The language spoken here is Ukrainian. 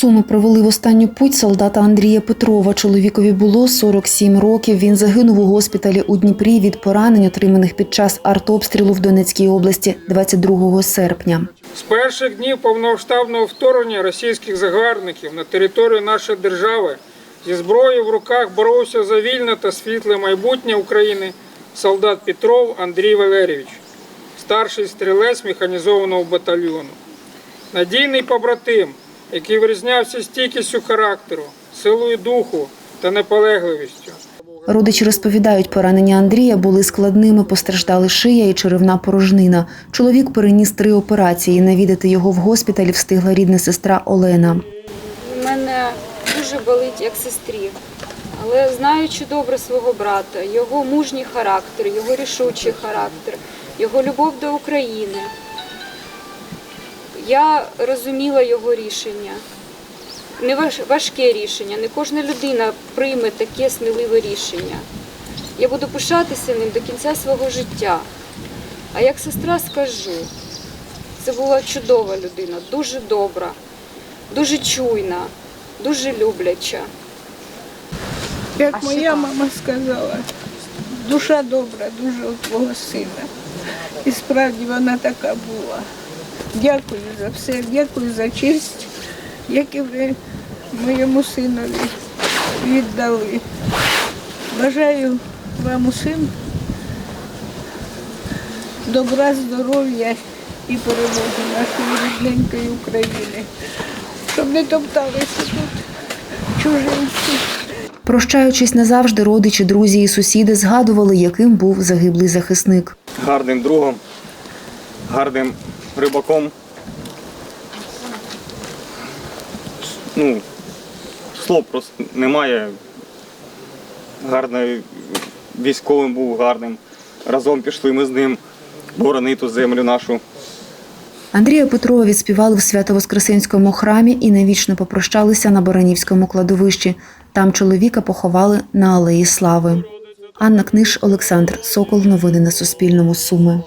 Суми провели в останню путь солдата Андрія Петрова. Чоловікові було 47 років. Він загинув у госпіталі у Дніпрі від поранень, отриманих під час артобстрілу в Донецькій області 22 серпня. З перших днів повномасштабного вторгнення російських загарбників на територію нашої держави зі зброєю в руках боровся за вільне та світле майбутнє України солдат Петров Андрій Валерійович, старший стрілець механізованого батальйону. Надійний побратим, який вирізнявся стійкістю характеру, силою духу та наполегливістю. Родичі розповідають, поранення Андрія були складними, постраждали шия і черевна порожнина. Чоловік переніс три операції. Навідати його в госпіталі встигла рідна сестра Олена. У мене дуже болить як сестрі. Але знаючи добре свого брата, його мужній характер, його рішучий характер, його любов до України, я розуміла його рішення. Не важке рішення, не кожна людина прийме таке сміливе рішення. Я буду пишатися ним до кінця свого життя. А як сестра скажу, це була чудова людина, дуже добра, дуже чуйна, дуже любляча. Як моя мама сказала, душа добра, дуже у твого сина. І справді вона така була. Дякую за все, дякую за честь, яку ви моєму синові віддали. Бажаю вам усім добра, здоров'я і перемоги нашої рідненької України, щоб не топталися тут чужинці. Прощаючись назавжди, родичі, друзі і сусіди згадували, яким був загиблий захисник. гарним другом, гарним рибаком. Ну, слов просто немає. Гарний військовим був гарним. Разом пішли ми з ним боронити землю нашу. Андрія Петрова відспівали в Свято-Воскресенському храмі і навічно попрощалися на Баранівському кладовищі. Там чоловіка поховали на Алеї Слави. Анна Книж, Олександр Сокол. Новини на Суспільному. Суми.